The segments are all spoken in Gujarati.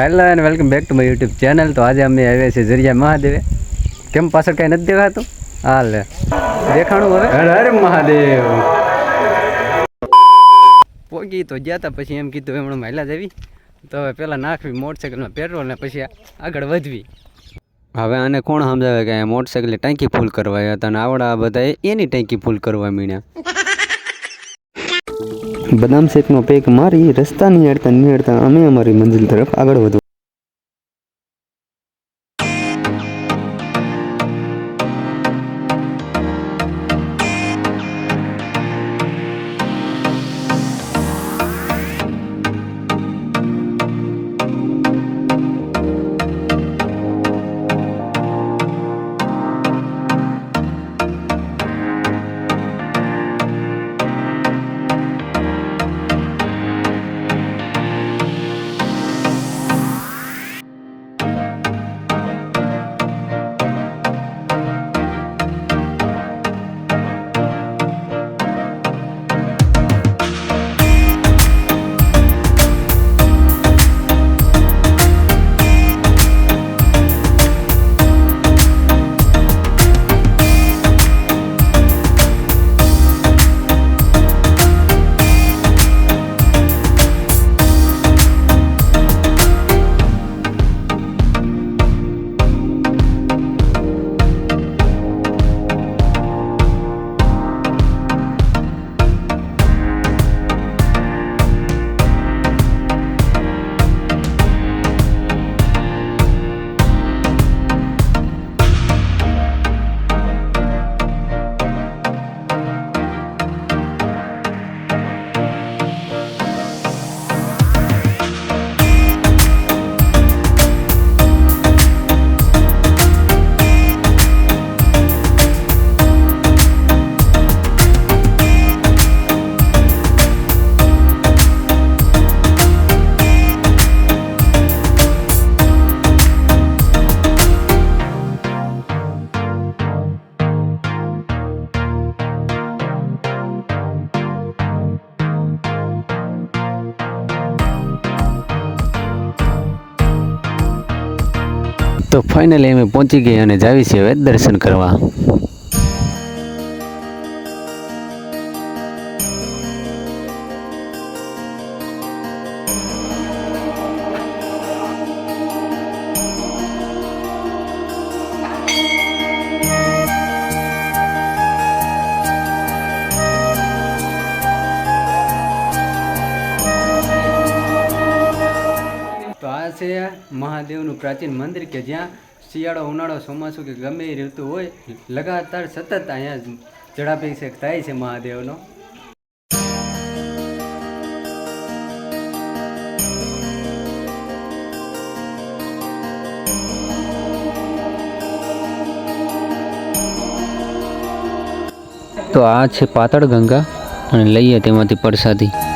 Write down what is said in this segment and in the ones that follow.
Hello and welcome back to my YouTube channel તો આજે અમે આવ્યા છીએ જરિયા મહાદેવે. કેમ પાછળ કાંઈ નથી દેખાતું? હા લે. દેખાણું હવે. હર મહાદેવ. પોગી તો ગયા હતા પછી એમ કીધું એમણે મહિલા જવી તો હવે પહેલાં નાખવી મોટરસાઇકલમાં પેટ્રોલ ને પછી આગળ વધવી. હવે આને કોણ સમજાવે કે મોટરસાઇકલની ટાંકી ફૂલ કરવા હતા અને આવડા બધા એની ટાંકી ફૂલ કરવા મીણ્યા? બદામ શેકનો પેક મારી રસ્તા નિહાળતા નિહાળતા અમે અમારી મંજિલ તરફ આગળ વધુ. ફાઇનલી અમે પહોંચી ગયા અને જાવી છીએ હવે દર્શન કરવા. મહાદેવનું પ્રાચીન મંદિર કે જ્યાં શિયાળો, ઉનાળો, ચોમાસું કે ગમે એ ઋતુ હોય, લગાતાર સતત અહીંયા જળાભિષેક થાય છે મહાદેવનો. તો આ છે પાતળ ગંગા અને લઈએ તેમાંથી પ્રસાદી.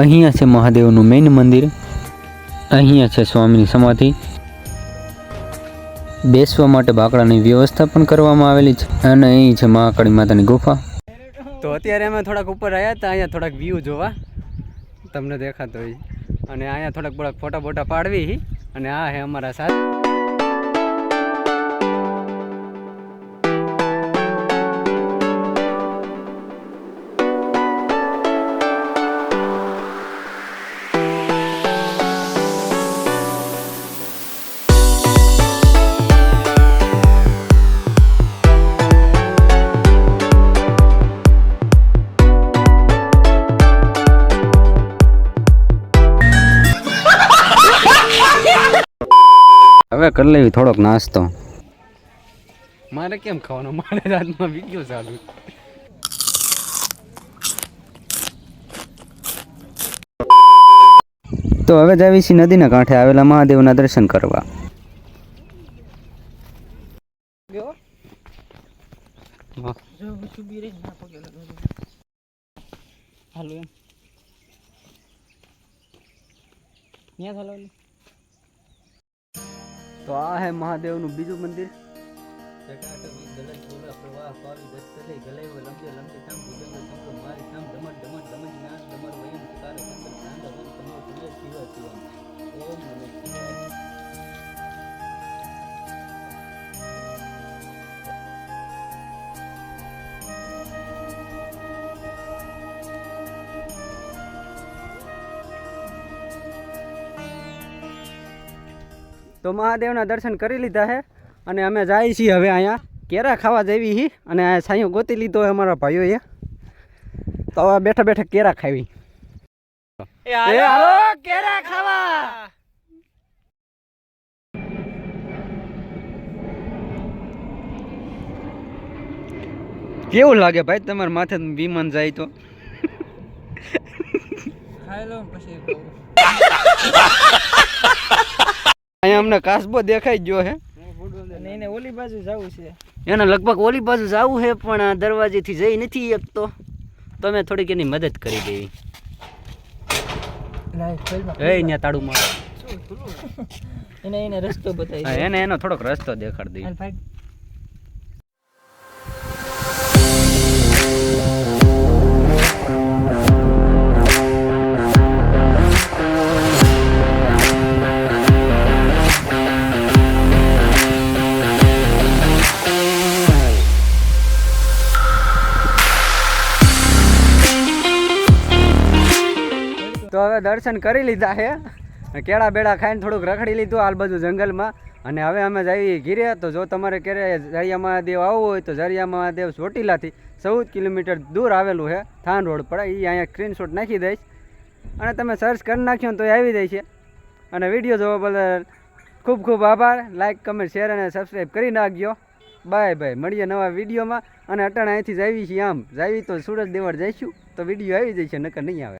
અહીંયા છે મહાદેવનું મેઇન મંદિર, અહીંયા છે સ્વામીની સમાધિ. બેસવા માટે બાકડાની વ્યવસ્થા પણ કરવામાં આવેલી છે અને અહીં છે મહાકાળી માતાની ગુફા. તો અત્યારે અમે થોડાક ઉપર આવ્યા હતા, અહીંયા થોડાક વ્યૂ જોવા. તમને દેખાતો હોય. અને અહીંયા થોડાક થોડાક ફોટા બોટા પાડવી. અને આ હે અમારા સાથ. હવે કરી લેવી થોડોક નાસ્તો. મારે કેમ ખાવાનો? મારે રાતમાં વીડિયો ચાલુ. તો હવે જાવી છીએ નદીના કાંઠે આવેલા મહાદેવના દર્શન કરવા. હાલો એમ. ત્યાં ચાલો તો આ હે મહાદેવનું બીજું મંદિર. તો મહાદેવના દર્શન કરી લીધા છે અને અમે જાય છીએ હવે અહીંયા. કેરા ખાવા જેવી હી અને સાંયો ગોતી લીધો હોય અમારા ભાઈઓએ. તો હવે બેઠા બેઠા કેરા ખાવી. કેરા ખાવા! કેવું લાગે ભાઈ તમારા માથે વિમાન જાય તો? પછી. અહીંયા અમને કાસબો દેખાઈ ગયો અને એને ઓલી બાજુ જવું છે. એને લગભગ ઓલી બાજુ જવું છે પણ દરવાજેથી જઈ નથી શકતો તો. અમે થોડીક એની મદદ કરી દેવી. એ તાળું મારો. એને એને રસ્તો બતાવી એને એનો થોડોક રસ્તો દેખાડી દઈએ. દર્શન કરી લીધા છે કેળા બેડા ખાઈને થોડુંક રખડી લીધું હાલ બધું જંગલમાં. અને હવે અમે જઈએ ઘીરે. તો જો તમારે ક્યારે ઝરિયા મહાદેવ આવવું હોય તો ઝરિયા મહાદેવ ચોટીલાથી ચૌદ કિલોમીટર દૂર આવેલું છે થાન રોડ પર. એ અહીંયા સ્ક્રીનશોટ નાખી દઈશ. અને તમે સર્ચ કરી નાખ્યો તો એ આવી જાય છે. અને વીડિયો જોવા બદલ ખૂબ ખૂબ આભાર. લાઇક કમેન્ટ શેર અને સબસ્ક્રાઈબ કરી નાખજો. બાય બાય મળીએ નવા વિડીયોમાં અને અટાણે અહીંથી જાવી છીએ આમ. જાવી તો સુરત દેવળ જઈશું. તો વીડિયો આવી જશે, નકર નહીં આવે.